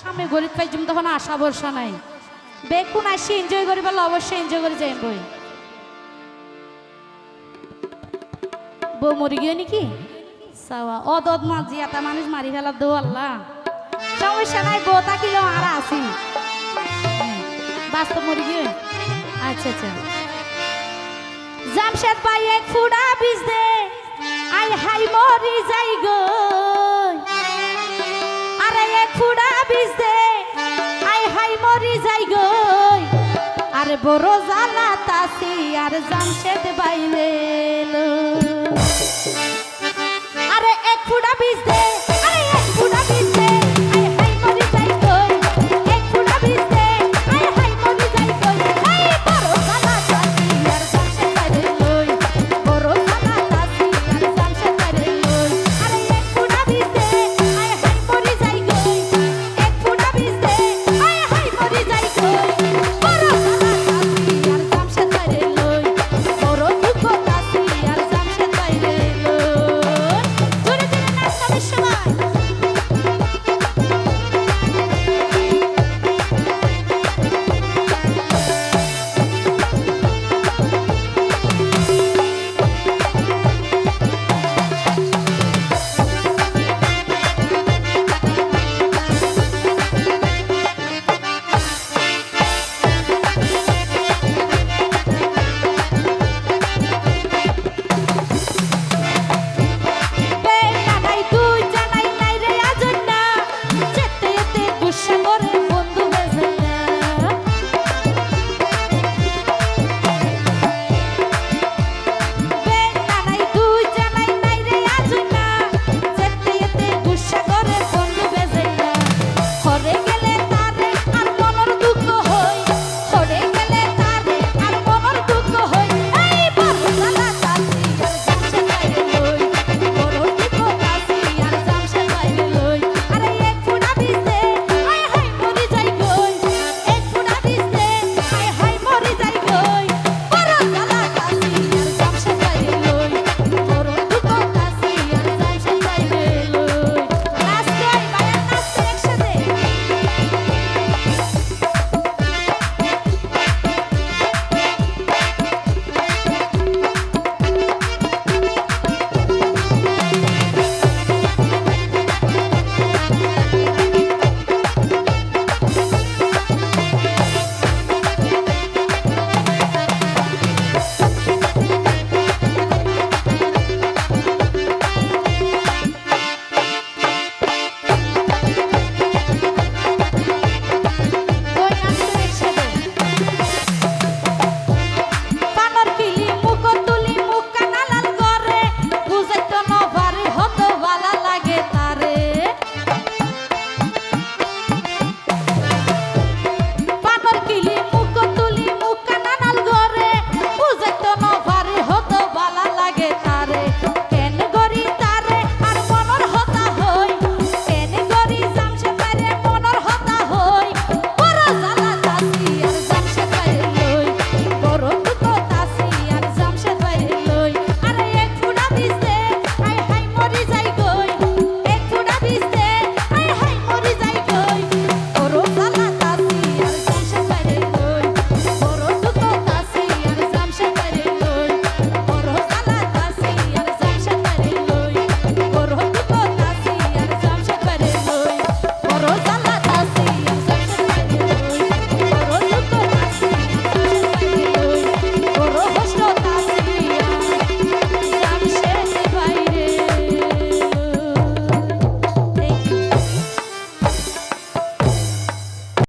সামনে গরিব পাইছিম তখন আশা ভরসা নাই। বেকুন আসি এনজয় করি বলে অবশ্যই এনজয় করে যাই বই। বউ মরি গিয়ে নাকি? সাওয়া। ও দদ মাঝি এটা মানুষ মারি ফেলার দৌ আল্লাহ। সমস্যা নাই, বউ থাকিলেও আর আসি বাস্তব মরি গিয়ে? আচ্ছা আচ্ছা। জামশেদ ভাই এক ফুড়া বীজ দে। আই হাই মরি যাই গো। মরিস দে আই, হাই, মরি যাই গো আর বড় জ্বালা তাসি আর জামশেদ বাইলে আরে, এক ফুটা বিষ